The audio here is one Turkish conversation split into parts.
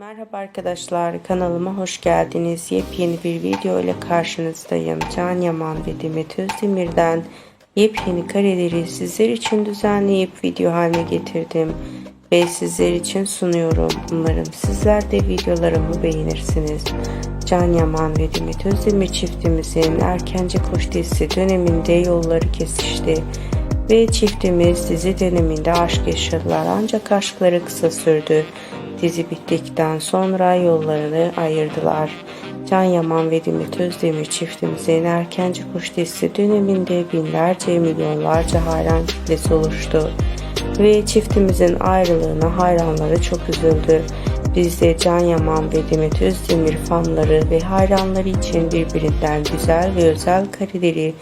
Merhaba arkadaşlar kanalıma hoş geldiniz. Yepyeni bir video ile karşınızdayım. Can Yaman ve Demet Özdemir'den yepyeni kareleri sizler için düzenleyip video haline getirdim ve sizler için sunuyorum. Umarım sizler de videolarımı beğenirsiniz. Can Yaman ve Demet Özdemir çiftimizin erkence koş dizisi döneminde yolları kesişti ve çiftimiz dizi döneminde aşk yaşadılar ancak aşkları kısa sürdü. Dizi bittikten sonra yollarını ayırdılar. Can Yaman ve Demet Özdemir çiftimizin erkence kuş dizisi döneminde binlerce milyonlarca hayran kitlesi oluştu. Ve çiftimizin ayrılığına hayranları çok üzüldü. Biz de Can Yaman ve Demet Özdemir fanları ve hayranları için birbirinden güzel ve özel kareleri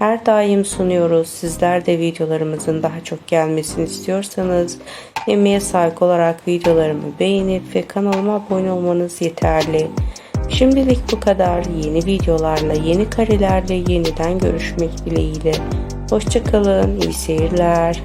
her daim sunuyoruz. Sizler de videolarımızın daha çok gelmesini istiyorsanız emeğe saygı olarak videolarımı beğenip ve kanalıma abone olmanız yeterli. Şimdilik bu kadar. Yeni videolarla, yeni karelerle yeniden görüşmek dileğiyle. Hoşçakalın, iyi seyirler.